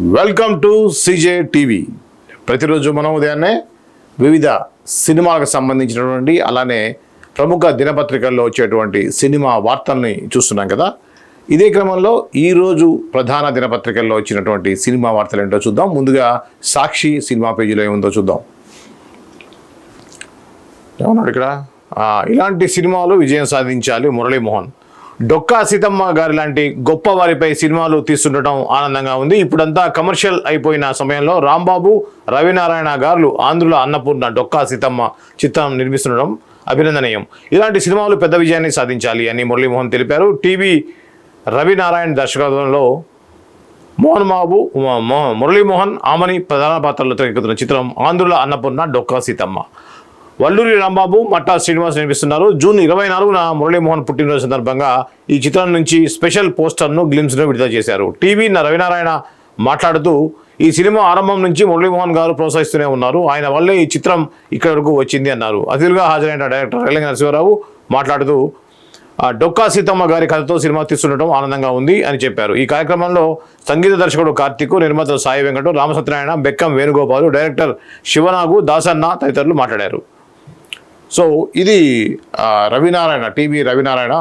Welcome to CJ TV. ప్రతిరోజు మనం ఉదయాన్నే వివిధ సినిమాలకు సంబంధించినటువంటి అలానే ప్రముఖ దినపత్రికల్లో వచ్చేటువంటి సినిమా వార్తల్ని చూస్తున్నాం కదా. ఇదే క్రమంలో ఈరోజు ప్రధాన దినపత్రికల్లో వచ్చినటువంటి సినిమా వార్తలు ఏంటో చూద్దాం. ముందుగా సాక్షి సినిమా పేజీలో ఏముందో చూద్దాం. ఏమన్నాడు ఇక్కడ? ఇలాంటి సినిమాలు విజయం సాధించాలి మురళీమోహన్. డొక్కా సీతమ్మ గారి లాంటి గొప్ప వారిపై సినిమాలు తీస్తుండటం ఆనందంగా ఉంది. ఇప్పుడంతా కమర్షియల్ అయిపోయిన సమయంలో రాంబాబు రవినారాయణ గారు ఆంధ్రుల అన్నపూర్ణ డొక్కా సీతమ్మ చిత్రం నిర్మిస్తుండడం అభినందనీయం. ఇలాంటి సినిమాలు పెద్ద విజయాన్ని సాధించాలి అని మురళీమోహన్ తెలిపారు. టీవీ రవినారాయణ దర్శకత్వంలో మోహన్ బాబు మురళీమోహన్ ఆమని ప్రధాన పాత్రలో ఎక్కుతున్న చిత్రం ఆంధ్రుల అన్నపూర్ణ డొక్కా సీతమ్మ. వల్లూరి రాంబాబు మట్టా శ్రీనివాస్ నిర్మిస్తున్నారు. జూన్ ఇరవై నాలుగున మురళీమోహన్ పుట్టినరోజు సందర్భంగా ఈ చిత్రం నుంచి స్పెషల్ పోస్టర్ను గ్లిమ్స్ను విడుదల చేశారు. టీవీ న- రవినారాయణ మాట్లాడుతూ ఈ సినిమా ఆరంభం నుంచి మురళీమోహన్ గారు ప్రోత్సహిస్తూనే ఉన్నారు. ఆయన వల్లే ఈ చిత్రం ఇక్కడి వరకు వచ్చింది అన్నారు. అతిథులుగా హాజరైన డైరెక్టర్ రేలంగి నరసింహారావు మాట్లాడుతూ డొక్కా సీతమ్మ గారి కథతో సినిమా తీస్తుండటం ఆనందంగా ఉంది అని చెప్పారు. ఈ కార్యక్రమంలో సంగీత దర్శకుడు కార్తిక్ నిర్మాత సాయి వెంకట రామసత్యనారాయణ బెక్కం వేణుగోపాలు డైరెక్టర్ శివనాగు దాసన్న తదితరులు మాట్లాడారు. సో ఇది రవినారాయణ టీవీ రవినారాయణ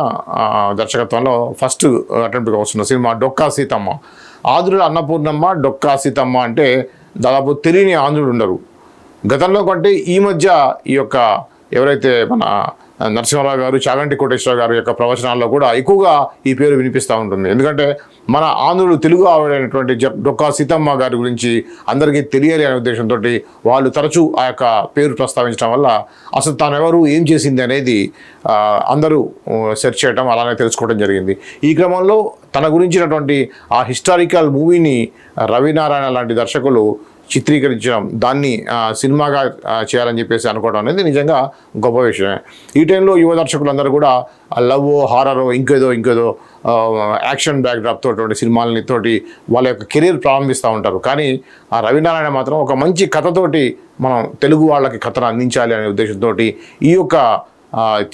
దర్శకత్వంలో ఫస్ట్ అటెంప్ట్గా వస్తున్న సినిమా డొక్కా సీతమ్మ. ఆంధ్రుడు అన్నపూర్ణమ్మ డొక్కా సీతమ్మ అంటే దాదాపు తెలియని ఆంధ్రుడు ఉండరు గతంలో కంటే ఈ మధ్య ఈ యొక్క ఎవరైతే మన నరసింహారావు గారు చాగంటి కోటేశ్వరరావు గారి యొక్క ప్రవచనాల్లో కూడా ఎక్కువగా ఈ పేరు వినిపిస్తూ ఉంటుంది. ఎందుకంటే మన ఆంధ్రులు తెలుగు ఆవిడైనటువంటి డొక్కా సీతమ్మ గారి గురించి అందరికీ తెలియాలి అనే ఉద్దేశంతో వాళ్ళు తరచూ ఆ యొక్క పేరు ప్రస్తావించడం వల్ల అసలు తానెవరు ఏం చేసింది అనేది అందరూ సెర్చ్ చేయడం అలానే తెలుసుకోవడం జరిగింది. ఈ క్రమంలో తన గురించినటువంటి ఆ హిస్టారికల్ మూవీని రవినారాయణ లాంటి దర్శకులు చిత్రీకరించడం దాన్ని సినిమాగా చేయాలని చెప్పేసి అనుకోవడం అనేది నిజంగా గొప్ప విషయమే. ఈ టైంలో యువ దర్శకులందరూ కూడా లవ్ హారర్ ఇంకేదో ఇంకేదో యాక్షన్ బ్యాక్డ్రాప్ తోటి సినిమాలని తోటి వాళ్ళ యొక్క కెరీర్ ప్రారంభిస్తూ ఉంటారు. కానీ ఆ రవినారాయణ మాత్రం ఒక మంచి కథతోటి మనం తెలుగు వాళ్ళకి కథను అందించాలి అనే ఉద్దేశంతో ఈ యొక్క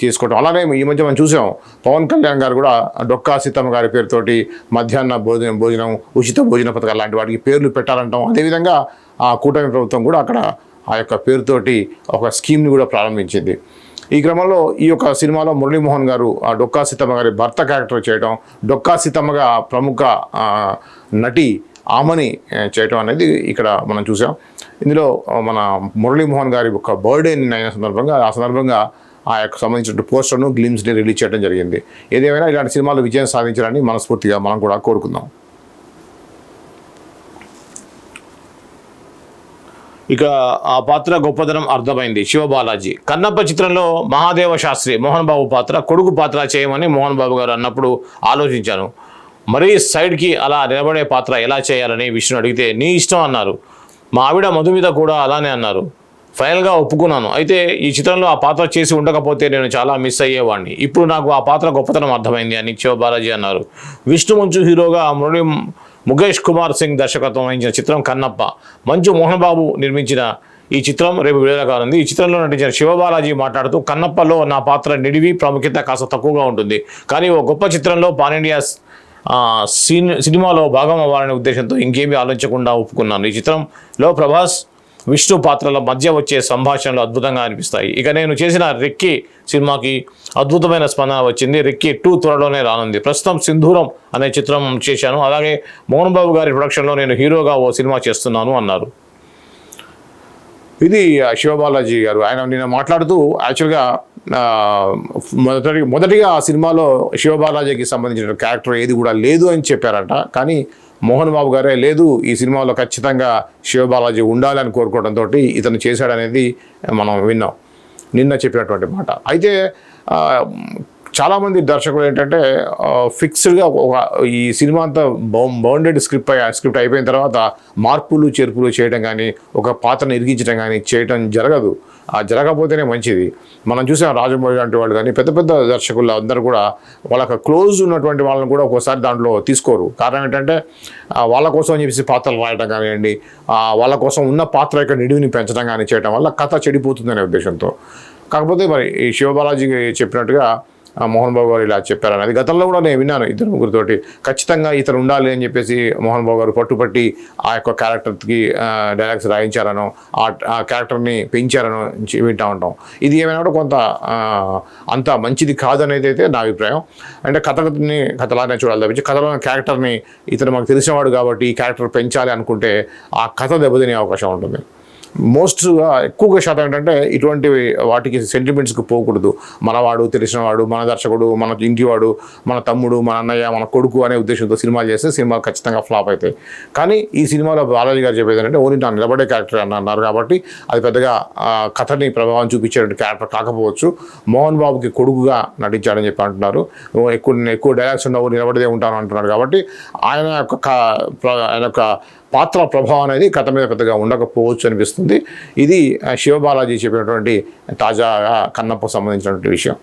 తీసుకోవటం. చేసుకోవటం అలానే ఈ మధ్య మనం చూసాం పవన్ కళ్యాణ్ గారు కూడా డొక్కా సీతమ్మ గారి పేరుతోటి మధ్యాహ్న భోజనం భోజనం ఉచిత భోజన పథకాలు లాంటి వాటికి పేర్లు పెట్టాలంటాం అదేవిధంగా ఆ కూటమి ప్రభుత్వం కూడా అక్కడ ఆ యొక్క పేరుతోటి ఒక స్కీమ్ని కూడా ప్రారంభించింది. ఈ క్రమంలో ఈ యొక్క సినిమాలో మురళీమోహన్ గారు ఆ డొక్కా సీతమ్మ గారి భర్త క్యారెక్టర్ చేయడం డొక్కా సీతమ్మగా ప్రముఖ నటి ఆమని చేయటం అనేది ఇక్కడ మనం చూసాం. ఇందులో మన మురళీమోహన్ గారి ఒక బర్త్డే అయిన సందర్భంగా ఆ సందర్భంగా ఆ యొక్క సంబంధించిన పోస్టర్ను గ్లిమ్స్ని రిలీజ్ చేయడం జరిగింది. ఏదేమైనా ఇలాంటి సినిమాలు విజయం సాధించాలని మనస్ఫూర్తిగా మనం కూడా కోరుకుందాం. ఇక ఆ పాత్ర గొప్పదనం అర్థమైంది శివబాలాజీ. కన్నప్ప చిత్రంలో మహాదేవ శాస్త్రి మోహన్ బాబు పాత్ర కొడుకు పాత్ర చేయమని మోహన్ బాబు గారు అన్నప్పుడు ఆలోచించాను. మరీ సైడ్కి అలా నిలబడే పాత్ర ఎలా చేయాలని విష్ణు అడిగితే నీ ఇష్టం అన్నారు. మా ఆవిడ మధు మీద కూడా అలానే అన్నారు. ఫైనల్గా ఒప్పుకున్నాను. అయితే ఈ చిత్రంలో ఆ పాత్ర చేసి ఉండకపోతే నేను చాలా మిస్ అయ్యేవాడిని ఇప్పుడు నాకు ఆ పాత్ర గొప్పతనం అర్థమైంది అని శివబాలాజీ అన్నారు. విష్ణు మంచు హీరోగా మురళి ముఖేష్ కుమార్ సింగ్ దర్శకత్వం వహించిన చిత్రం కన్నప్ప. మంచు మోహన్ బాబు నిర్మించిన ఈ చిత్రం రేపు విడుదల కానుంది ఈ చిత్రంలో నటించిన శివబాలాజీ మాట్లాడుతూ కన్నప్పలో నా పాత్ర నిడివి ప్రాముఖ్యత కాస్త తక్కువగా ఉంటుంది. కానీ ఓ గొప్ప చిత్రంలో పానిండియా సినిమాలో భాగం అవ్వాలనే ఉద్దేశంతో ఇంకేమీ ఆలోచించకుండా ఒప్పుకున్నాను. ఈ చిత్రంలో ప్రభాస్ విష్ణు పాత్రల మధ్య వచ్చే సంభాషణలు అద్భుతంగా అనిపిస్తాయి. ఇక నేను చేసిన రెక్కి సినిమాకి అద్భుతమైన స్పందన వచ్చింది. రెక్కి టూ త్వరలోనే రానుంది. ప్రస్తుతం సింధూరం అనే చిత్రం చేశాను. అలాగే మోహన్ బాబు గారి ప్రొడక్షన్లో నేను హీరోగా ఓ సినిమా చేస్తున్నాను అన్నారు. ఇది ఆ, శివబాలాజీ గారు. ఆయన నేను మాట్లాడుతూ యాక్చువల్గా మొదటి మొదటిగా ఆ సినిమాలో శివబాలాజీకి సంబంధించిన క్యారెక్టర్ ఏది కూడా లేదు అని చెప్పారంట. కానీ మోహన్ బాబు గారే లేదు ఈ సినిమాలో ఖచ్చితంగా శివబాలాజీ ఉండాలని కోరుకోవడంతో ఇతను చేశాడనేది మనం విన్నాం. నిన్న చెప్పినటువంటి మాట. అయితే చాలామంది దర్శకులు ఏంటంటే ఫిక్స్డ్గా ఒక ఈ సినిమా అంతా బౌ బౌండెడ్ స్క్రిప్ట్ అయి స్క్రిప్ట్ అయిపోయిన తర్వాత మార్పులు చేర్పులు చేయడం కానీ ఒక పాత్రను ఇరిగించడం కానీ చేయడం జరగదు. ఆ జరగకపోతేనే మంచిది. మనం చూసాం రాజమౌళి లాంటి వాళ్ళు కానీ పెద్ద పెద్ద దర్శకులు అందరూ కూడా వాళ్ళకి క్లోజ్ ఉన్నటువంటి వాళ్ళని కూడా ఒక్కోసారి దాంట్లో తీసుకోరు. కారణం ఏంటంటే వాళ్ళ కోసం అని చెప్పేసి పాత్రలు రాయడం కానివ్వండి వాళ్ళ కోసం ఉన్న పాత్ర యొక్క నిడివిని పెంచడం కానీ చేయడం వల్ల కథ చెడిపోతుందనే ఉద్దేశంతో. కాకపోతే మరి ఈ శివబాలాజీ చెప్పినట్టుగా మోహన్ బాబు గారు ఇలా చెప్పారనేది గతంలో కూడా నేను విన్నాను ఇద్దరు ముగ్గురితోటి. ఖచ్చితంగా ఇతను ఉండాలి అని చెప్పేసి మోహన్ బాబు గారు పట్టుపట్టి ఆ యొక్క క్యారెక్టర్కి డైలాగ్స్ రాయించారనో ఆ క్యారెక్టర్ని పెంచారనో వింటూ ఉంటాం. ఇది ఏమైనా కూడా కొంత అంత మంచిది కాదనేది అయితే నా అభిప్రాయం. అంటే కథని కథలానే చూడాలి తప్పించి కథలో క్యారెక్టర్ని ఇతను మాకు తెలిసినవాడు కాబట్టి ఈ క్యారెక్టర్ పెంచాలి అనుకుంటే ఆ కథ దెబ్బతినే అవకాశం ఉంటుంది. మోస్ట్గా ఎక్కువగా శాతం ఏంటంటే ఇటువంటి వాటికి సెంటిమెంట్స్కి పోకూడదు. మనవాడు తెలిసినవాడు మన దర్శకుడు మన ఇంటివాడు మన తమ్ముడు మన అన్నయ్య మన కొడుకు అనే ఉద్దేశంతో సినిమాలు చేస్తే సినిమా ఖచ్చితంగా ఫ్లాప్ అవుతాయి. కానీ ఈ సినిమాలో బాలాజీ గారు చెప్పేది ఏంటంటే ఓన్లీ నా నిలబడే క్యారెక్టర్ అని అన్నారు కాబట్టి అది పెద్దగా కథని ప్రభావం చూపించేటువంటి క్యారెక్టర్ కాకపోవచ్చు. మోహన్ బాబుకి కొడుకుగా నటించాడని చెప్పి అంటున్నారు. ఎక్కువ ఎక్కువ డైలాగ్స్ ఉండవు నిలబడిదే ఉంటాను అంటున్నారు కాబట్టి ఆయన యొక్క ఆయన యొక్క పాత్ర ప్రభావం అనేది కథ మీద పెద్దగా ఉండకపోవచ్చు అనిపిస్తుంది. ఇది శివబాలాజీ చెప్పినటువంటి తాజాగా కన్నప్పకు సంబంధించినటువంటి విషయం.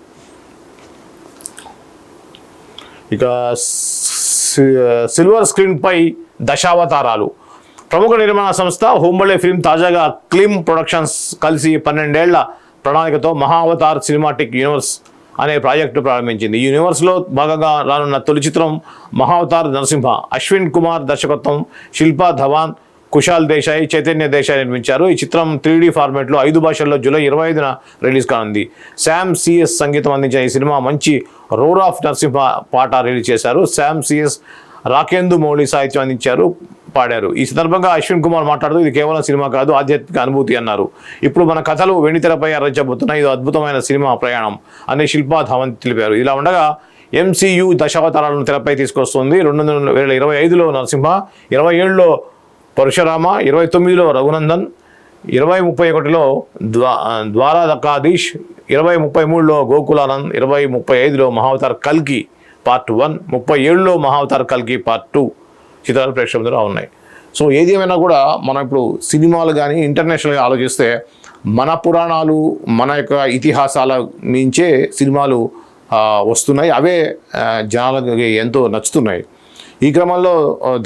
ఇక సి- సిల్వర్ స్క్రీన్పై దశావతారాలు. ప్రముఖ నిర్మాణ సంస్థ హోంబళే ఫిల్మ్ తాజాగా క్లిమ్ ప్రొడక్షన్స్ కలిసి పన్నెండేళ్ళ ప్రణాళికతో మహావతార్ సినిమాటిక్ యూనివర్స్ అనే ప్రాజెక్టు ప్రారంభించింది. ఈ యూనివర్స్లో భాగంగా రానున్న తొలి చిత్రం మహావతార్ నరసింహ అశ్విన్ కుమార్ దర్శకత్వం శిల్పా ధవాన్ కుశాల్ దేశాయ్ చైతన్య దేశాయ్ నిర్మించారు. ఈ చిత్రం త్రీ డీ ఐదు భాషల్లో జూలై ఇరవై ఐదున రిలీజ్ కానుంది. శామ్ సిఎస్ సంగీతం అందించిన ఈ సినిమా మంచి రోర్ ఆఫ్ నరసింహ పాట రిలీజ్ చేశారు. శామ్ సిఎస్ రాకేందు మౌళి సాహిత్యం అందించారు. పాడారు. ఈ సందర్భంగా అశ్విన్ కుమార్ మాట్లాడుతూ ఇది కేవలం సినిమా కాదు ఆధ్యాత్మిక అనుభూతి అన్నారు. ఇప్పుడు మన కథలు వెండితెరపై అరచబోతున్న ఇది అద్భుతమైన సినిమా ప్రయాణం అని శిల్పా ధవన్ తెలిపారు. ఇలా ఉండగా ఎంసీయు దశావతారాలను తెరపై తీసుకొస్తుంది రెండు వేల ఇరవై ఐదులో నరసింహ ఇరవై ఏడులో పరశురామ ఇరవై తొమ్మిదిలో రఘునందన్ ఇరవై ముప్పై ఒకటిలో ద్వా ద్వారాధకాధీష్ ఇరవై ముప్పై మూడులో గోకులానంద్ ఇరవై ముప్పై ఐదులో మహావతార్ కల్కి పార్ట్ వన్ ముప్పై ఏడులో మహావతార్ కల్కి పార్ట్ టూ. చిత్రాలు ప్రేక్షకుల ద్వారా ఉన్నాయి. సో ఏది ఏమైనా కూడా మనం ఇప్పుడు సినిమాలు కానీ ఇంటర్నేషనల్గా ఆలోచిస్తే మన పురాణాలు మన యొక్క ఇతిహాసాల మించే సినిమాలు వస్తున్నాయి. అవే జనాలకి ఎంతో నచ్చుతున్నాయి. ఈ క్రమంలో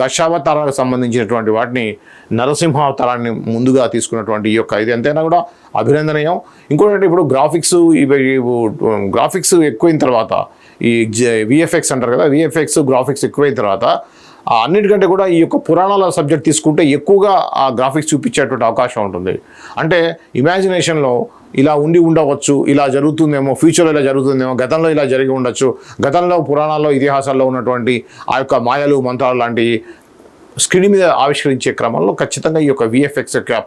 దశావతారాలకు సంబంధించినటువంటి వాటిని నరసింహావతారాన్ని ముందుగా తీసుకున్నటువంటి ఈ యొక్క ఇది ఎంతైనా కూడా అభినందనీయం. ఇంకోటి ఇప్పుడు గ్రాఫిక్స్ ఇవి గ్రాఫిక్స్ ఎక్కువైన తర్వాత ఈ విఎఫ్ఎక్స్ అంటారు కదా విఎఫ్ఎక్స్ గ్రాఫిక్స్ ఎక్కువైన తర్వాత అన్నిటికంటే కూడా ఈ యొక్క పురాణాల సబ్జెక్ట్ తీసుకుంటే ఎక్కువగా ఆ గ్రాఫిక్స్ చూపించేటువంటి అవకాశం ఉంటుంది. అంటే ఇమాజినేషన్లో ఇలా ఉండి ఉండవచ్చు ఇలా జరుగుతుందేమో ఫ్యూచర్లో ఇలా జరుగుతుందేమో గతంలో ఇలా జరిగి ఉండొచ్చు గతంలో పురాణాల్లో ఇతిహాసాల్లో ఉన్నటువంటి ఆ యొక్క మాయలు మంత్రాలు లాంటి స్క్రీన్ మీద ఆవిష్కరించే క్రమంలో ఖచ్చితంగా ఈ యొక్క విఎఫ్ఎక్స్ యొక్క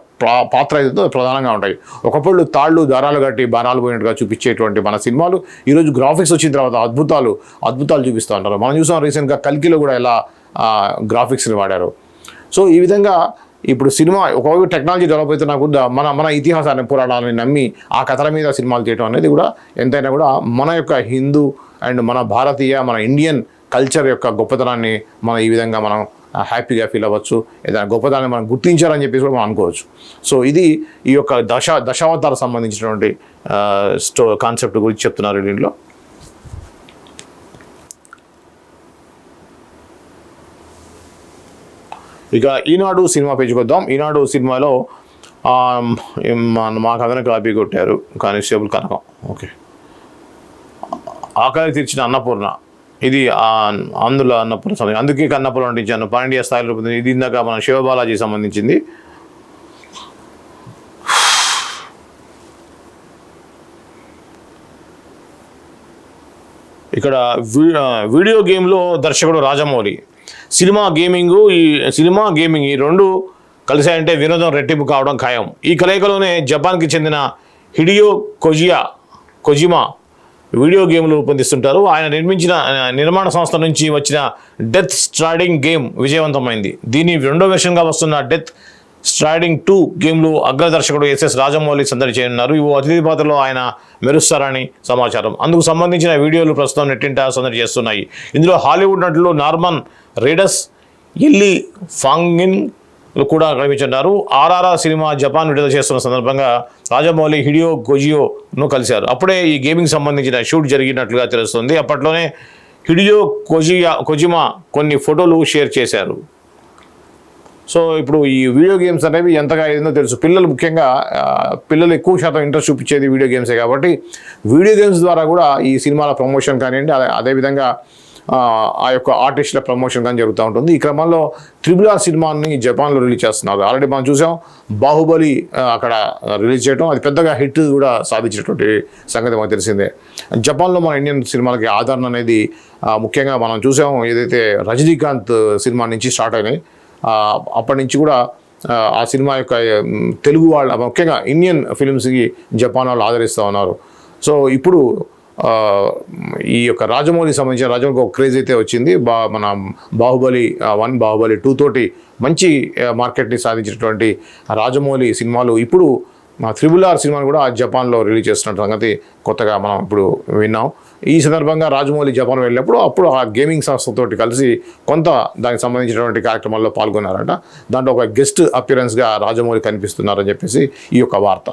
పాత్ర ఏదో ప్రధానంగా ఉంటాయి. ఒకప్పుడు తాళ్ళు దారాలు కట్టి బాణాలు పోయినట్టుగా చూపించేటువంటి మన సినిమాలు ఈరోజు గ్రాఫిక్స్ వచ్చిన తర్వాత అద్భుతాలు అద్భుతాలు చూపిస్తూ ఉంటారు. మనం చూసాం రీసెంట్గా కల్కిలో కూడా ఎలా గ్రాఫిక్స్ని వాడారు. సో ఈ విధంగా ఇప్పుడు సినిమా ఒకవైపు టెక్నాలజీ డెవలప్ అవుతున్నా కూడా మన మన ఇతిహాసాన్ని పురాణాలని నమ్మి ఆ కథల మీద సినిమాలు చేయడం అనేది కూడా ఎంతైనా కూడా మన యొక్క హిందూ అండ్ మన భారతీయ మన ఇండియన్ కల్చర్ యొక్క గొప్పతనాన్ని మనం ఈ విధంగా మనం హ్యాపీగా ఫీల్ అవ్వచ్చు. ఏదైనా గొప్పతనాన్ని మనం గుర్తించాలని చెప్పేసి కూడా మనం అనుకోవచ్చు. సో ఇది ఈ యొక్క దశ దశావతార సంబంధించినటువంటి స్టో కాన్సెప్ట్ గురించి చెప్తున్నారు దీంట్లో. ఇక ఈనాడు సినిమా పేజీకి వద్దాం ఈనాడు సినిమాలో మా- కథను కాపీ కొట్టారు కానిస్టేబుల్ కనకం. ఓకే. ఆకలి తీర్చిన అన్నపూర్ణ. ఇది అందులో అన్నపూర్ణ సమయం. అందుకే అన్నపూర్ణ అంటించాను పాండ్య స్థాయిలో రూపొందింది. ఇది ఇందాక మన శివబాలాజీ సంబంధించింది. ఇక్కడ వీ- వీడియో గేమ్లో దర్శకుడు రాజమౌళి. సినిమా గేమింగ్ ఈ సినిమా గేమింగ్ ఈ రెండు కలిసాయంటే వినోదం రెట్టింపు కావడం ఖాయం. ఈ కలయికలోనే జపాన్కి చెందిన హిడియో కొజియా కొజిమా వీడియో గేమ్లు రూపొందిస్తుంటారు. ఆయన నిర్మించిన నిర్మాణ సంస్థ నుంచి వచ్చిన డెత్ స్ట్రాడింగ్ గేమ్ విజయవంతమైంది. దీని రెండో వెర్షన్గా వస్తున్న డెత్ స్ట్రాడింగ్ టూ గేమ్లు అగ్రదర్శకుడు ఎస్ఎస్ రాజమౌళి సందడి చేయనున్నారు. ఇవి అతిథి పాత్రలో ఆయన మెరుస్తారని సమాచారం. అందుకు సంబంధించిన వీడియోలు ప్రస్తుతం నెట్టింట సందడి చేస్తున్నాయి. ఇందులో హాలీవుడ్ నటులు నార్మన్ రీడస్ ఎల్లి ఫాంగిన్ కూడా కనిపించున్నారు ఆర్ఆర్ఆర్ సినిమా జపాన్ విడుదల చేస్తున్న సందర్భంగా రాజమౌళి హిడియో గొజియోను కలిశారు. అప్పుడే ఈ గేమింగ్ సంబంధించిన షూట్ జరిగినట్లుగా తెలుస్తుంది. అప్పట్లోనే హిడియో కొజియా కొజిమా కొన్ని ఫోటోలు షేర్ చేశారు. సో ఇప్పుడు ఈ వీడియో గేమ్స్ అనేవి ఎంతగా అయిందో తెలుసు. పిల్లలు ముఖ్యంగా పిల్లలు ఎక్కువ శాతం ఇంట్రెస్ట్ చూపించేది వీడియో గేమ్సే కాబట్టి వీడియో గేమ్స్ ద్వారా కూడా ఈ సినిమాల ప్రమోషన్ కానివ్వండి అదే అదేవిధంగా ఆ, ఆ యొక్క ఆర్టిస్టుల ప్రమోషన్ కానీ జరుగుతూ ఉంటుంది. ఈ క్రమంలో త్రిబుల్ సినిమాని జపాన్లో రిలీజ్ చేస్తున్నారు. ఆల్రెడీ మనం చూసాం బాహుబలి అక్కడ రిలీజ్ చేయడం అది పెద్దగా హిట్ కూడా సాధించినటువంటి సంగతి మనకు తెలిసిందే. జపాన్లో మన ఇండియన్ సినిమాలకి ఆదరణ అనేది ముఖ్యంగా మనం చూసాం ఏదైతే రజనీకాంత్ సినిమా నుంచి స్టార్ట్ అయినాయి అప్పటి నుంచి కూడా ఆ, సినిమా యొక్క తెలుగు వాళ్ళ ముఖ్యంగా ఇండియన్ ఫిలిమ్స్కి జపాన్ వాళ్ళు ఆదరిస్తూ ఉన్నారు. సో ఇప్పుడు ఈ యొక్క రాజమౌళికి సంబంధించిన రాజమౌళికి ఒక క్రేజ్ అయితే వచ్చింది. బా మన బాహుబలి వన్ బాహుబలి టూ తోటి మంచి మార్కెట్ని సాధించినటువంటి రాజమౌళి సినిమాలు ఇప్పుడు మా త్రిబుల్ ఆర్ సినిమాను కూడా జపాన్లో రిలీజ్ చేస్తున్న సంగతి కొత్తగా మనం ఇప్పుడు విన్నాం. ఈ సందర్భంగా రాజమౌళి జపాన్ వెళ్ళినప్పుడు అప్పుడు ఆ గేమింగ్ సంస్థతోటి కలిసి కొంత దానికి సంబంధించినటువంటి కార్యక్రమాల్లో పాల్గొన్నారట. దాంట్లో ఒక గెస్ట్ అపిరెన్స్గా రాజమౌళి కనిపిస్తున్నారని చెప్పేసి ఈ యొక్క వార్త.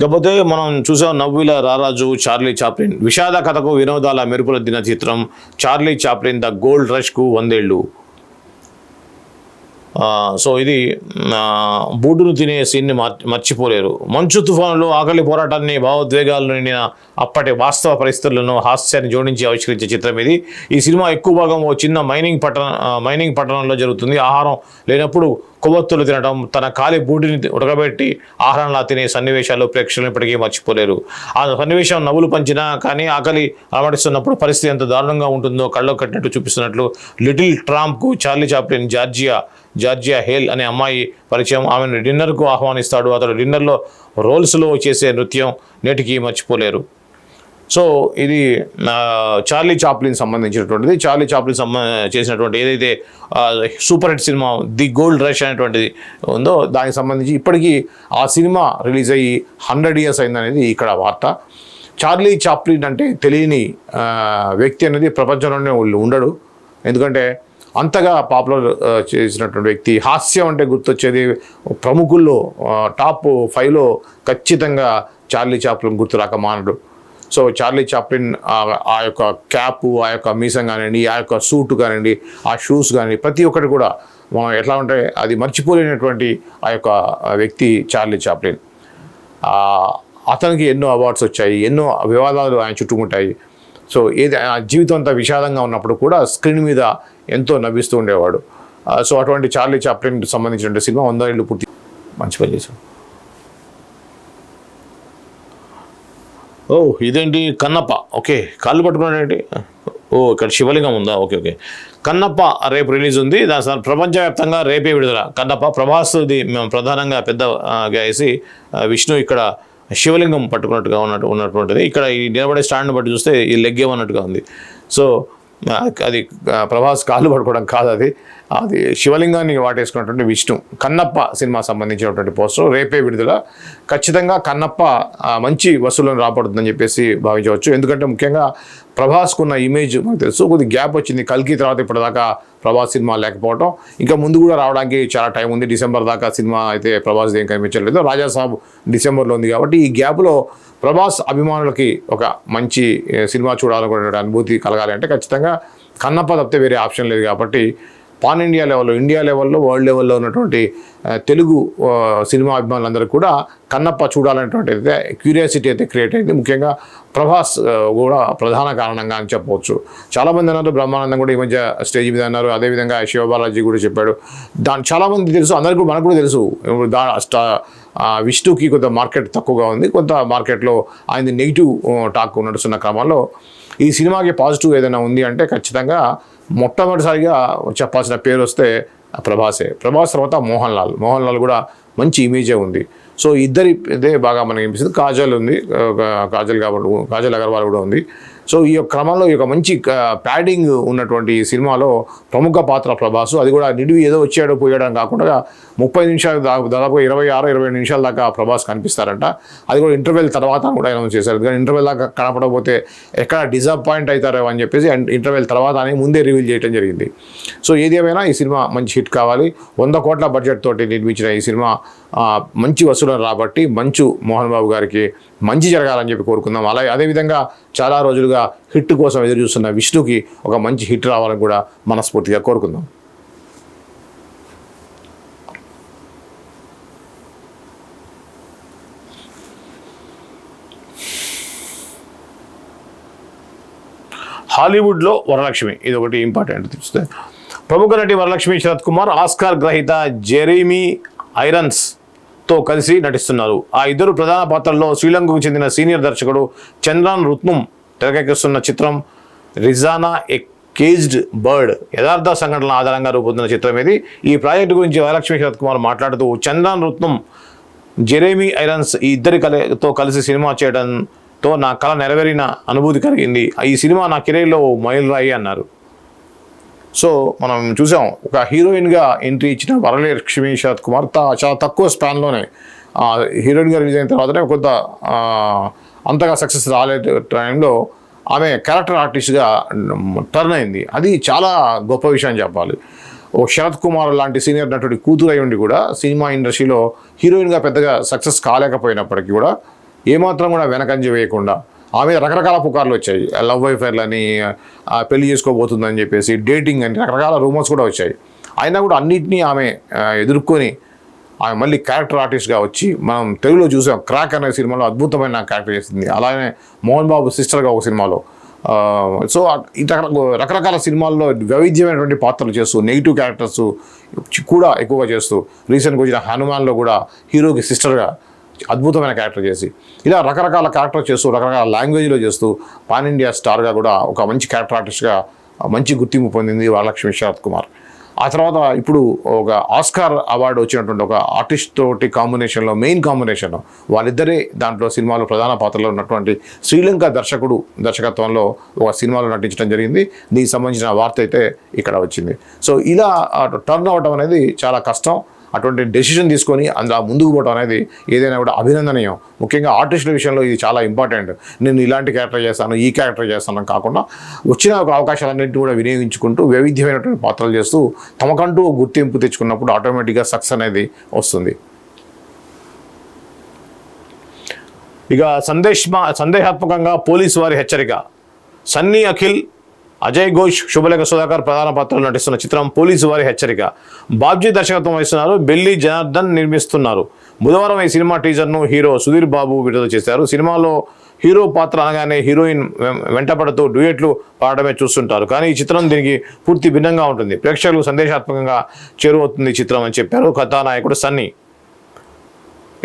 ఇకపోతే మనం చూసాం నవ్విల రారాజు చార్లీ చాప్లిన్. విషాద కథకు వినోదాల మెరుపుల దిన చిత్రం చార్లీ చాప్లిన్ ద గోల్డ్ రష్కు వందేళ్ళు. సో ఇది బూటును తినే సీన్ని మర్చిపోలేరు. మంచు తుఫానులో ఆకలి పోరాటాన్ని భావోద్వేగాలను నిండిన అప్పటి వాస్తవ పరిస్థితులను హాస్యాన్ని జోడించి ఆవిష్కరించే చిత్రం ఇది. ఈ సినిమా ఎక్కువ భాగం ఓ చిన్న మైనింగ్ పట్టణ మైనింగ్ పట్టణంలో జరుగుతుంది. ఆహారం లేనప్పుడు కొవ్వొత్తులు తినడం తన కాలి బూటిని ఉడకబెట్టి ఆహారంలా తినే సన్నివేశాలు ప్రేక్షకులు ఇప్పటికీ మర్చిపోలేరు. ఆ సన్నివేశం నవ్వులు పంచినా కానీ ఆకలి అలవాటిస్తున్నప్పుడు పరిస్థితి ఎంత దారుణంగా ఉంటుందో కళ్ళకు కట్టినట్టు చూపిస్తున్నట్లు little ట్రాంప్కు Charlie Chaplin Georgia Georgia Hale అనే అమ్మాయి పరిచయం. ఆమెను డిన్నర్కు ఆహ్వానిస్తాడు. అతడు డిన్నర్లో రోల్స్లో చేసే నృత్యం నేటికి మర్చిపోలేరు. సో ఇది చార్లీ చాప్లిన్ సంబంధించినటువంటిది. చార్లీ చాప్లిన్ సంబ చేసినటువంటి ఏదైతే super hit cinema the gold rush అనేటువంటిది ఉందో దానికి సంబంధించి ఇప్పటికీ ఆ సినిమా రిలీజ్ అయ్యి హండ్రెడ్ ఇయర్స్ అయిందనేది ఇక్కడ వార్త. చార్లీ చాప్లిన్ అంటే తెలియని వ్యక్తి అనేది ప్రపంచంలోనే వాళ్ళు ఉండడు. ఎందుకంటే అంతగా పాపులర్ చేసినటువంటి వ్యక్తి. హాస్యం అంటే గుర్తొచ్చేది ప్రముఖుల్లో టాప్ ఫైవ్లో ఖచ్చితంగా చార్లీ చాప్లిన్ గుర్తు రాక మానడు. సో చార్లీ చాప్లిన్ ఆ- యొక్క క్యాప్ ఆ యొక్క మీసం కానివ్వండి ఆ యొక్క సూట్ కానివ్వండి ఆ షూస్ కానివ్వండి ప్రతి ఒక్కటి కూడా మనం ఎట్లా ఉంటే అది మర్చిపోలేనటువంటి ఆ యొక్క వ్యక్తి చార్లీ చాప్లిన్. అతనికి ఎన్నో అవార్డ్స్ వచ్చాయి ఎన్నో వివాదాలు ఆయన చుట్టుముట్టాయి. సో ఏది జీవితం అంతా విషాదంగా ఉన్నప్పుడు కూడా స్క్రీన్ మీద ఎంతో నవ్విస్తూ ఉండేవాడు. సో అటువంటి చార్లీ చాప్లిన్ సంబంధించిన సినిమా వంద ఏళ్ళు పూర్తి మంచి పని చేశాడు. ఓ ఇదేంటి కన్నప్ప? ఓకే కాళ్ళు పట్టుకున్నాడేంటి ఓ ఇక్కడ శివలింగం ఉందా? Okay okay. కన్నప్ప రేపు రిలీజ్ ఉంది. దాని ప్రపంచవ్యాప్తంగా రేపే విడుదల. కన్నప్ప ప్రభాస్ది మేము ప్రధానంగా పెద్ద వేసి విష్ణు ఇక్కడ శివలింగం పట్టుకున్నట్టుగా ఉన్నట్టు ఉన్నటువంటిది ఇక్కడ ఈ నిలబడే స్టాండ్ని బట్టి చూస్తే ఈ లెగ్ ఏమన్నట్టుగా ఉంది. సో అది ప్రభాస్ కాళ్ళు పడుకోవడం కాదు అది. అది శివలింగాన్ని వాటేసుకున్నటువంటి విష్ణు కన్నప్ప సినిమా సంబంధించినటువంటి పోస్టర్ రేపే విడుదల. ఖచ్చితంగా కన్నప్ప మంచి వసూలను రాబడుతుందని చెప్పేసి భావించవచ్చు. ఎందుకంటే ముఖ్యంగా ప్రభాస్కున్న ఇమేజ్ మనకు తెలుసు. కొద్ది గ్యాప్ వచ్చింది. కల్కి తర్వాత ఇప్పటిదాకా ప్రభాస్ సినిమా లేకపోవడం ఇంకా ముందు కూడా రావడానికి చాలా టైం ఉంది. డిసెంబర్ దాకా సినిమా అయితే ప్రభాస్ ఏం కనిపించలేదు. రాజాసాబ్ డిసెంబర్లో ఉంది కాబట్టి ఈ గ్యాప్లో ప్రభాస్ అభిమానులకి ఒక మంచి సినిమా చూడాలనుకునే అనుభూతి కలగాలి అంటే ఖచ్చితంగా కన్నప్ప తప్పితే వేరే ఆప్షన్ లేదు కాబట్టి పాన్ ఇండియా లెవెల్లో ఇండియా లెవెల్లో వరల్డ్ లెవెల్లో ఉన్నటువంటి తెలుగు సినిమా అభిమానులందరూ కూడా కన్నప్ప చూడాలనేటువంటి అయితే క్యూరియాసిటీ అయితే క్రియేట్ అయింది. ముఖ్యంగా ప్రభాస్ కూడా ప్రధాన కారణంగా అని చెప్పవచ్చు. చాలామంది అన్నారు బ్రహ్మానందం కూడా ఈ మధ్య స్టేజ్ మీద అన్నారు. అదేవిధంగా శివబాలాజీ కూడా చెప్పాడు. దాని చాలామంది తెలుసు అందరికీ కూడా మనకు కూడా తెలుసు. దా స్టా విష్ణుకి కొంత మార్కెట్ తక్కువగా ఉంది. కొంత మార్కెట్లో ఆయన నెగిటివ్ టాక్ నడుస్తున్న క్రమంలో ఈ సినిమాకి పాజిటివ్ ఏదైనా ఉంది అంటే ఖచ్చితంగా మొట్టమొదటిసారిగా చెప్పాల్సిన పేరు వస్తే ప్రభాసే. ప్రభాస్ తర్వాత మోహన్ లాల్. మోహన్ లాల్ కూడా మంచి ఇమేజే ఉంది. సో ఇద్దరి ఇదే బాగా మనకి అనిపిస్తుంది. కాజల్ ఉంది. కాజల్ కాబట్టి కాజల్ అగర్వాల్ కూడా ఉంది. సో ఈ యొక్క క్రమంలో ఈ యొక్క మంచి ప్యాడింగ్ ఉన్నటువంటి సినిమాలో ప్రముఖ పాత్ర ప్రభాసు. అది కూడా నిడివి ఏదో వచ్చాడో పోయాడని కాకుండా ముప్పై నిమిషాలు దాకా దాదాపు ఇరవై ఆరు ఇరవై నిమిషాల దాకా ప్రభాస్ కనిపిస్తారంట. అది కూడా ఇంటర్వెల్ తర్వాత కూడా అనౌన్స్ చేశారు. ఎందుకంటే ఇంటర్వెల్ దాకా కనపడకపోతే ఎక్కడ డిసప్పాయింట్ అవుతారో అని చెప్పేసి ఇంటర్వెల్ తర్వాత అని ముందే రివీల్ చేయడం జరిగింది. సో ఏది ఏమైనా ఈ సినిమా మంచి హిట్ కావాలి. వంద కోట్ల బడ్జెట్ తోటి నిర్మించిన ఈ సినిమా మంచి వసూలను రాబట్టి మంచు మోహన్ బాబు గారికి మంచి జరగాలని చెప్పి కోరుకుందాం. అలాగే అదేవిధంగా చాలా రోజులుగా హిట్ కోసం ఎదురు చూస్తున్న విష్ణుకి ఒక మంచి హిట్ రావాలని కూడా మనస్ఫూర్తిగా కోరుకుందాం. హాలీవుడ్లో వరలక్ష్మి ఇది ఒకటి ఇంపార్టెంట్ తెలుస్తుంది ప్రముఖ నటి వరలక్ష్మి శరత్ కుమార్ ఆస్కార్ గ్రహీత జెరీమీ ఐరన్స్తో కలిసి నటిస్తున్నారు. ఆ ఇద్దరు ప్రధాన పాత్రల్లో శ్రీలంకకు చెందిన సీనియర్ దర్శకుడు చంద్రాన్ రుత్నం తెరకెక్కిస్తున్న చిత్రం రిజానా ఎ కేజ్డ్ బర్డ్ యథార్థ సంఘటనల ఆధారంగా రూపొందిన చిత్రం ఇది. ఈ ప్రాజెక్టు గురించి వరలక్ష్మి శరత్ కుమార్ మాట్లాడుతూ చంద్రాన్ రుత్నం జెరేమీ ఐరన్స్ ఈ ఇద్దరి కలతో కలిసి సినిమా చేయడంతో నా కళ నెరవేరిన అనుభూతి కలిగింది. ఈ సినిమా నా కెరీర్లో మైలురాయి అన్నారు. సో మనం చూసాం ఒక హీరోయిన్గా ఎంట్రీ ఇచ్చిన వరలక్ష్మి శరత్ కుమార్ చాలా తక్కువ స్పాన్లోనే హీరోయిన్గా రిలీజ్ అయిన తర్వాతనే కొంత అంతగా సక్సెస్ రాలే టైంలో ఆమె క్యారెక్టర్ ఆర్టిస్ట్గా టర్న్ అయింది. అది చాలా గొప్ప విషయం చెప్పాలి. ఓ శరత్ కుమార్ లాంటి సీనియర్ నటుడి కూతురు అయి ఉండి కూడా సినిమా ఇండస్ట్రీలో హీరోయిన్గా పెద్దగా సక్సెస్ కాలేకపోయినప్పటికీ కూడా ఏమాత్రం కూడా వెనకంజ వేయకుండా ఆమె రకరకాల పుకార్లు వచ్చాయి. లవ్ వైఫైర్లని ఆ, పెళ్ళి చేసుకోబోతుందని చెప్పేసి డేటింగ్ అని రకరకాల రూమర్స్ కూడా వచ్చాయి. అయినా కూడా అన్నిటినీ ఆమె ఎదుర్కొని ఆమె మళ్ళీ క్యారెక్టర్ ఆర్టిస్ట్గా వచ్చి మనం తెలుగులో చూసాం క్రాక్ అనే సినిమాలో అద్భుతమైన క్యారెక్టర్ చేసింది. అలానే మోహన్ బాబు సిస్టర్గా ఒక సినిమాలో. సో ఈ రకరకాల సినిమాల్లో వైవిధ్యమైనటువంటి పాత్రలు చేస్తూ నెగిటివ్ క్యారెక్టర్స్ కూడా ఎక్కువగా చేస్తూ రీసెంట్గా వచ్చిన హనుమాన్లో కూడా హీరోకి సిస్టర్గా అద్భుతమైన క్యారెక్టర్ చేసి ఇలా రకరకాల క్యారెక్టర్ చేస్తూ రకరకాల లాంగ్వేజ్లో చేస్తూ పాన్ ఇండియా స్టార్గా కూడా ఒక మంచి క్యారెక్టర్ ఆర్టిస్ట్గా మంచి గుర్తింపు పొందింది వరలక్ష్మి శరత్ కుమార్. ఆ తర్వాత ఇప్పుడు ఒక ఆస్కార్ అవార్డు వచ్చినటువంటి ఒక ఆర్టిస్ట్ తోటి కాంబినేషన్లో మెయిన్ కాంబినేషన్ వాళ్ళిద్దరే దాంట్లో సినిమాలో ప్రధాన పాత్రలో ఉన్నటువంటి శ్రీలంక దర్శకుడు దర్శకత్వంలో ఒక సినిమాలో నటించడం జరిగింది. దీనికి సంబంధించిన వార్త అయితే ఇక్కడ వచ్చింది. సో ఇలా టర్న్ అవ్వటం అనేది చాలా కష్టం. అటువంటి డెసిషన్ తీసుకొని అందులో ముందుకు పోవడం అనేది ఏదైనా కూడా అభినందనీయం. ముఖ్యంగా ఆర్టిస్టుల విషయంలో ఇది చాలా ఇంపార్టెంట్ నేను ఇలాంటి క్యారెక్టర్ చేస్తాను ఈ క్యారెక్టర్ చేస్తాను కాకుండా వచ్చిన ఒక అవకాశాలన్నింటినీ కూడా వినియోగించుకుంటూ వైవిధ్యమైనటువంటి పాత్రలు చేస్తూ తమకంటూ గుర్తింపు తెచ్చుకున్నప్పుడు ఆటోమేటిక్గా సక్సెస్ అనేది వస్తుంది. ఇక సందేశ సందేహాత్మకంగా పోలీసు వారి హెచ్చరిక. సన్నీ అఖిల్ అజయ్ ఘోష్ శుభలేఖ సుధాకర్ ప్రధాన పాత్రలు నటిస్తున్న చిత్రం పోలీసు వారి హెచ్చరిక. బాబ్జీ దర్శకత్వం వహిస్తున్నారు బెల్లి జనార్దన్ నిర్మిస్తున్నారు. బుధవారం ఈ సినిమా టీజర్ను హీరో సుధీర్ బాబు విడుదల చేశారు. సినిమాలో హీరో పాత్ర అనగానే హీరోయిన్ వెం- వెంటపడుతూ డ్యూయెట్లు పాడడమే చూస్తుంటారు. కానీ ఈ చిత్రం దీనికి పూర్తి భిన్నంగా ఉంటుంది. ప్రేక్షకులు సందేశాత్మకంగా చేరువవుతుంది చిత్రం అని చెప్పారు కథానాయకుడు సన్నీ.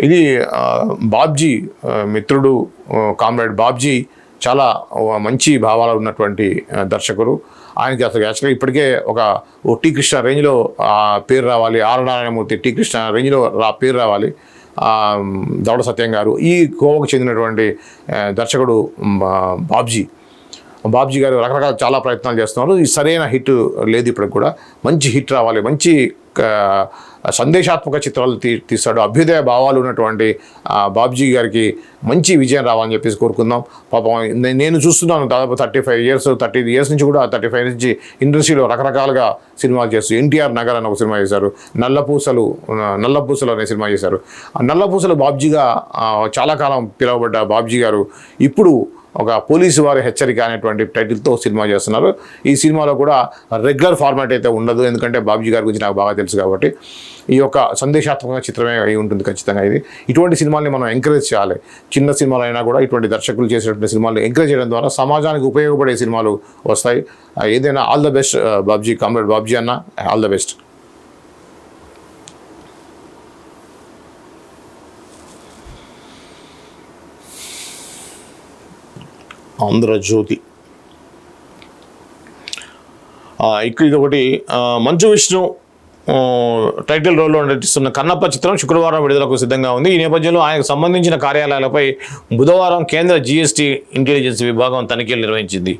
ఇది బాబ్జీ మిత్రుడు కామ్రేడ్ బాబ్జీ చాలా మంచి భావాలు ఉన్నటువంటి దర్శకుడు ఆయనకి అసలు యాక్చువల్గా ఇప్పటికే ఒక ఓ టీ కృష్ణ రేంజ్లో పేరు రావాలి. ఆర్ నారాయణమూర్తి టీ కృష్ణ రేంజ్లో రా పేరు రావాలి. దౌడ సత్యం గారు ఈ కోవకు చెందినటువంటి దర్శకుడు బా- బాబ్జీ. బాబ్జీ గారు రకరకాల చాలా ప్రయత్నాలు చేస్తున్నారు. ఈ సరైన హిట్ లేదు ఇప్పటికి కూడా. మంచి హిట్ రావాలి. మంచి సందేశాత్మక చిత్రాలు తీ తీస్తాడు. అభ్యుదయ భావాలు ఉన్నటువంటి బాబ్జీ గారికి మంచి విజయం రావాలని చెప్పేసి కోరుకుందాం. పాపం నేను చూస్తున్నాను దాదాపు thirty five years thirty years నుంచి కూడా థర్టీ ఫైవ్ నుంచి ఇండస్ట్రీలో రకరకాలుగా సినిమాలు చేస్తూ ఎన్టీఆర్ నగర్ అని ఒక సినిమా చేశారు. నల్లపూసలు నల్లపూసలు అనే సినిమా చేశారు. ఆ నల్లపూసలు బాబ్జీగా చాలా కాలం పిలువబడ్డ బాబ్జీ గారు ఇప్పుడు ఒక పోలీసు వారి హెచ్చరిక అనేటువంటి టైటిల్తో సినిమా చేస్తున్నారు. ఈ సినిమాలో కూడా రెగ్యులర్ ఫార్మాట్ అయితే ఉండదు. ఎందుకంటే బాబుజీ గారి గురించి నాకు బాగా తెలుసు కాబట్టి ఈ యొక్క సందేశాత్మక చిత్రమే అయి ఉంటుంది ఖచ్చితంగా ఇది. ఇటువంటి సినిమాల్ని మనం ఎంకరేజ్ చేయాలి. చిన్న సినిమాలు అయినా కూడా ఇటువంటి దర్శకులు చేసేటువంటి సినిమాలు ఎంకరేజ్ చేయడం ద్వారా సమాజానికి ఉపయోగపడే సినిమాలు వస్తాయి. ఏదైనా all the best Babji comrade Babji అన్న ఆల్ ద బెస్ట్. ఆంధ్రజ్యోతి. ఇక్కడ ఇది ఒకటి మంచు విష్ణు టైటిల్ రోల్లో నటిస్తున్న కన్నప్ప చిత్రం శుక్రవారం విడుదలకు సిద్ధంగా ఉంది. ఈ నేపథ్యంలో ఆయనకు సంబంధించిన కార్యాలయాలపై బుధవారం కేంద్ర జీఎస్టీ ఇంటెలిజెన్స్ విభాగం తనిఖీలు నిర్వహించింది.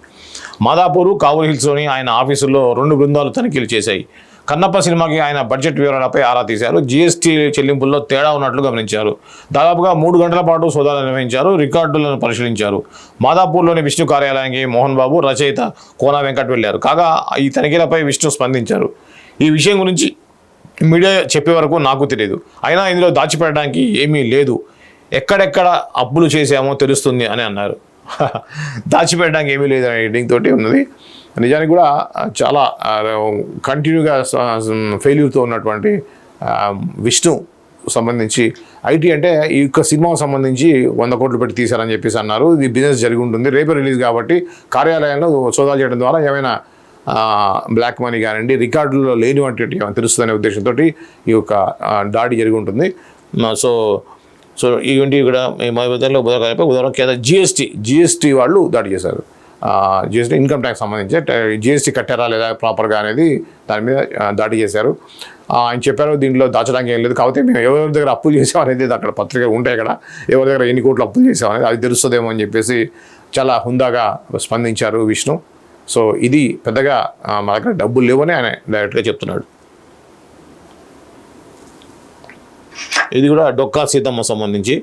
మాదాపూర్ కావూర్ హిల్స్లోని ఆయన ఆఫీసుల్లో రెండు బృందాలు తనిఖీలు చేశాయి. కన్నప్ప సినిమాకి ఆయన బడ్జెట్ వివరాలపై ఆరా తీశారు. జీఎస్టీ చెల్లింపుల్లో తేడా ఉన్నట్లు గమనించారు. దాదాపుగా మూడు గంటల పాటు సోదాలు నిర్వహించారు. రికార్డులను పరిశీలించారు. మాదాపూర్లోని విష్ణు కార్యాలయానికి మోహన్ బాబు రచయిత కోన వెంకట్ వెళ్ళారు కాగా ఈ తనిఖీలపై విష్ణు స్పందించారు. ఈ విషయం గురించి మీడియా చెప్పే వరకు నాకు తెలియదు. అయినా ఇందులో దాచిపెట్టడానికి ఏమీ లేదు. ఎక్కడెక్కడ అప్పులు చేశామో తెలుస్తుంది అని అన్నారు. దాచిపెట్టడానికి ఏమీ లేదు అనే ఎడింగ్ తోటి ఉన్నది. నిజానికి కూడా చాలా కంటిన్యూగా ఫెయిల్యూర్తో ఉన్నటువంటి విష్ణు సంబంధించి ఐటీ అంటే ఈ యొక్క సినిమాకు సంబంధించి వంద కోట్లు పెట్టి తీశారని చెప్పేసి అన్నారు. ఇది బిజినెస్ జరిగి ఉంటుంది. రేపే రిలీజ్ కాబట్టి కార్యాలయంలో సోదాలు చేయడం ద్వారా ఏమైనా బ్లాక్ మనీ కానివ్వండి రికార్డుల్లో లేనివంటి ఏమైనా తెలుస్తుందనే ఉద్దేశంతో ఈ యొక్క దాడి జరిగి ఉంటుంది. సో సో ఇవంటి ఇక్కడ మా విధంలో ఉదాహరణ ఉదాహరణ కేంద్ర జిఎస్టీ జిఎస్టీ వాళ్ళు దాడి చేశారు. జిఎస్టీ ఇన్కమ్ ట్యాక్స్ సంబంధించి జిఎస్టీ కట్టారా లేదా ప్రాపర్గా అనేది దాని మీద దాడి చేశారు. ఆయన చెప్పారు దీంట్లో దాచడానికి ఏం లేదు. కాకపోతే మేము ఎవరి దగ్గర అప్పులు చేసాం అనేది అక్కడ పత్రిక ఉంటాయి కదా. ఎవరి దగ్గర ఎన్ని కోట్లు అప్పులు చేసాం అనేది అది తెలుస్తుందేమో అని చెప్పేసి చాలా హుందాగా స్పందించారు విష్ణు. సో ఇది పెద్దగా మా దగ్గర డబ్బులు లేవని ఆయన డైరెక్ట్గా చెప్తున్నాడు. ఇది కూడా డొక్కా సీతమ్మ సంబంధించి.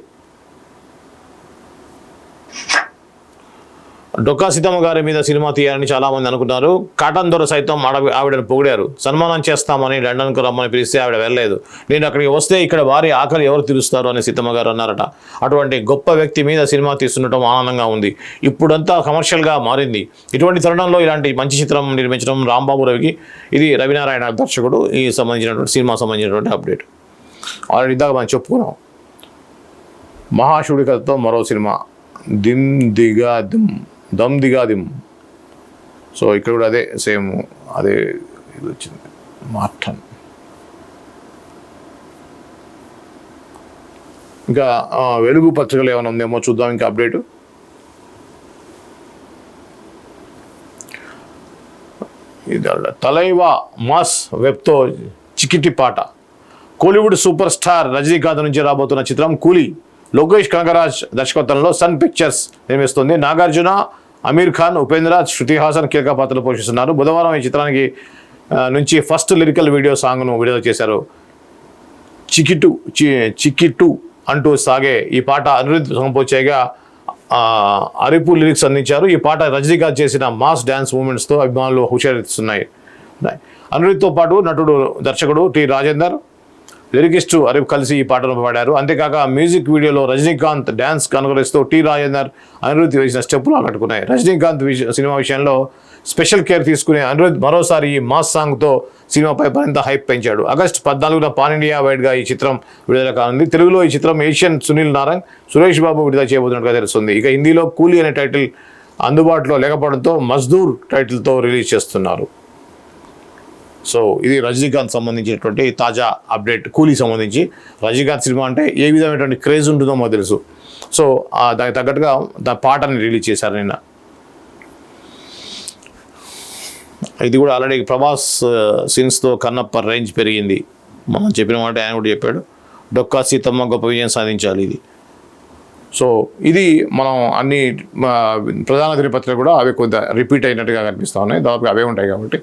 డొక్కా సీతమ్మ గారి మీద సినిమా తీయాలని చాలా మంది అనుకున్నారు కాటన్ దొర సైతం ఆడ ఆవిడను పొగిడారు. సన్మానం చేస్తామని లండన్కు రమ్మని పిలిస్తే ఆవిడ వెళ్ళలేదు. నేను అక్కడికి వస్తే ఇక్కడ వారి ఆకలి ఎవరు తీరుస్తారు అని సీతమ్మ గారు అన్నారట. అటువంటి గొప్ప వ్యక్తి మీద సినిమా తీస్తుండటం ఆనందంగా ఉంది. ఇప్పుడంతా కమర్షియల్గా మారింది. ఇటువంటి తరుణంలో ఇలాంటి మంచి చిత్రం నిర్మించడం రాంబాబు రవికి ఇది రవినారాయణ దర్శకుడు ఈ సంబంధించినటువంటి సినిమా సంబంధించినటువంటి అప్డేట్. ఆల్రెడీ ఇందాక మనం చెప్పుకున్నాం. మహాశివుడి కథతో మరో సినిమా. దిమ్ దిగా దిమ్. దమ్ దిగా సో ఇక్కడ కూడా అదే సేమ్ అదే ఇది వచ్చింది. మార్టన్. ఇంకా వెలుగు పత్రికలు ఏమైనా ఉందేమో చూద్దాం ఇంకా అప్డేట్. ఇది తలైవా మాస్ వెబ్తో చికిటి పాట. కోలీవుడ్ సూపర్ స్టార్ రజనీకాంత్ నుంచి రాబోతున్న చిత్రం కూలీ. లోకేష్ కనకరాజ్ దర్శకత్వంలో సన్ పిక్చర్స్ నిర్మిస్తుంది నాగార్జున. అమీర్ ఖాన్ ఉపేంద్ర శృతి హాసన్ కీలక పాత్రలు పోషిస్తున్నారు. బుధవారం ఈ చిత్రానికి నుంచి ఫస్ట్ లిరికల్ వీడియో సాంగ్ను విడుదల చేశారు. చికిటు చి చికిటు అంటూ సాగే ఈ పాట అనిరుద్ధ్ సంపోచేగా అరిపు లిరిక్స్ అందించారు. ఈ పాట రజనీకాంత్ చేసిన మాస్ డ్యాన్స్ మూమెంట్స్తో అభిమానులు హుషారిస్తున్నాయి అనిరుద్ధ్తో పాటు నటుడు దర్శకుడు టి రాజేందర్ లిరికిస్టు అరిప్ కలిసి ఈ పాటను పాడారు. అంతేకాక మ్యూజిక్ వీడియోలో రజనీకాంత్ డ్యాన్స్ కనుగరిస్తూ టి రాజేందర్ అనిరుద్ధి వేసిన స్టెప్పులు ఆకట్టుకున్నాయి. రజనీకాంత్ విష- సినిమా విషయంలో స్పెషల్ కేర్ తీసుకునే అనిరుద్ధ్ మరోసారి ఈ మాస్ సాంగ్తో సినిమాపై మరింత హైప్ పెంచాడు. ఆగస్టు పద్నాలుగున పాన్ ఇండియా వైడ్గా ఈ చిత్రం విడుదల కానుంది. తెలుగులో ఈ చిత్రం ఏషియన్ సునీల్ నారాయణ్ సురేష్ బాబు విడుదల చేయబోతున్నట్టుగా తెలుస్తుంది. ఇక హిందీలో కూలీ అనే టైటిల్ అందుబాటులో లేకపోవడంతో మజ్దూర్ టైటిల్తో రిలీజ్ చేస్తున్నారు. సో ఇది రజనీకాంత్ సంబంధించినటువంటి తాజా అప్డేట్ కూలీ సంబంధించి. రజనీకాంత్ సినిమా అంటే ఏ విధమైనటువంటి క్రేజ్ ఉంటుందో మాకు తెలుసు. సో దానికి తగ్గట్టుగా దా పాటని రిలీజ్ చేశారు నిన్న. ఇది కూడా ఆల్రెడీ ప్రభాస్ సీన్స్తో కన్నప్ప రేంజ్ పెరిగింది. మనం చెప్పిన మాట ఆయన కూడా చెప్పాడు. డొక్కా సీతమ్మ గొప్ప విజయం సాధించాలి ఇది. సో ఇది మనం అన్ని ప్రధాన దినపత్రిక కూడా అవి కొంత రిపీట్ అయినట్టుగా కనిపిస్తూ ఉన్నాయి. దాదాపుగా అవే ఉంటాయి కాబట్టి.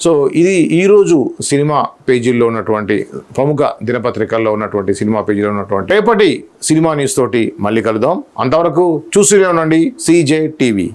సో ఇది ఈరోజు సినిమా పేజీల్లో ఉన్నటువంటి ప్రముఖ దినపత్రికల్లో ఉన్నటువంటి సినిమా పేజీలో ఉన్నటువంటి రేపటి సినిమా న్యూస్ తోటి మళ్ళీ కలుద్దాం. అంతవరకు చూస్తూనే ఉండండి. CJ TV